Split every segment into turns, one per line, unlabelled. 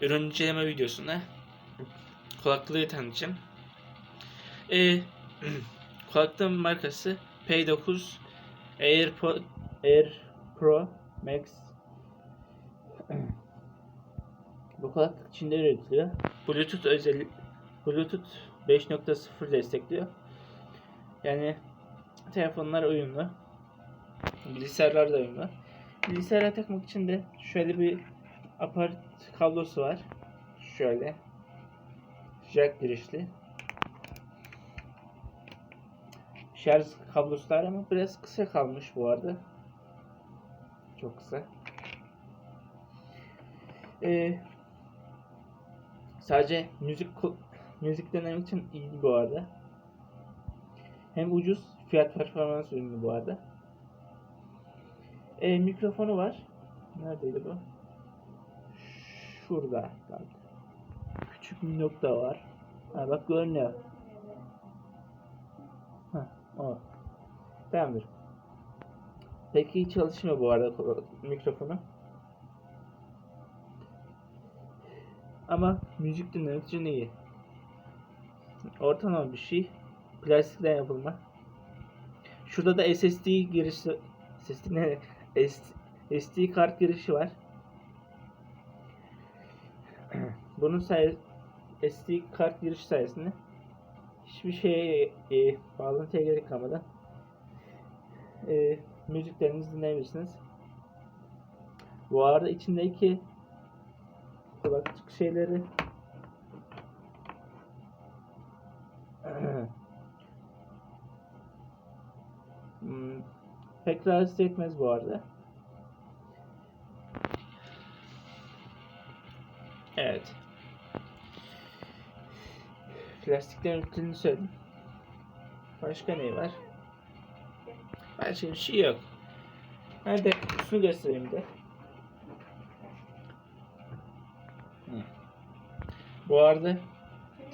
ürün inceleme videosunda kulaklığı tanıtacağım. Ee, kulaklığın markası P9 AirPod Air Pro Max. Bu kulaklık Çin'de üretiliyor. Bluetooth özel Bluetooth 5.0 destekliyor. Yani telefonlar uyumlu. Bilgisayarlar da uyumlu. Bilgisayara takmak için de şöyle bir apart kablosu var. Şöyle. Jack girişli. Şarj kablosu var ama biraz kısa kalmış bu arada. Çok kısa. Ee, sadece müzik müzik dinlemek için iyi bu arada. Hem ucuz, fiyat performans ürünü bu arada. Ee, mikrofonu var. Neredeydi bu? Şurada. Bak. Küçük bir nokta var. Ha bak görünüyor. Ha, o. Tamamdır. Peki çalışmıyor bu arada mikrofonu. Ama müzik dinlemek için iyi. Ortalama bir şey. Plastikten yapılma. Şurada da SSD girişi SSD ne? SD kart girişi var. Bunun sayesinde SD kart giriş sayesinde hiçbir şeye e, bağlantıya gerek kalmadan e, müziklerinizi dinleyebilirsiniz. Bu arada içindeki kulaklık şeyleri Hmm, pek rahatsız etmez bu arada. Evet. Plastiklerin üretildiğini söyledim. Başka ne var? Başka bir şey yok. Hadi şunu göstereyim de. Bu arada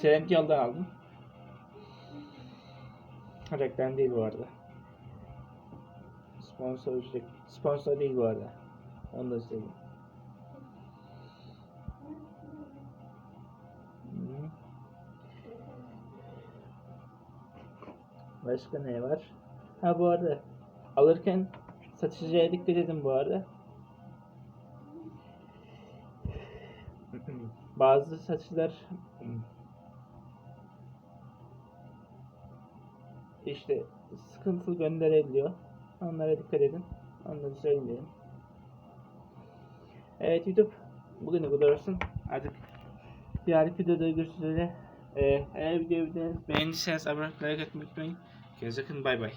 Trendyol'dan aldım. Reklam değil bu arada. Sponsor, sponsor değil bu arada. Onu da söyleyeyim. Başka ne var? Ha bu arada alırken satıcıya dikkat edin bu arada. Bazı satıcılar işte sıkıntılı gönderebiliyor. Onlara dikkat edin. Onları söyleyeyim. Evet YouTube bugün bu kadar olsun. Artık diğer videoda görüşürüz üzere. Ee, eğer videoyu beğendiyseniz abone olmayı like etmeyi unutmayın. Kendinize bakın bay bay.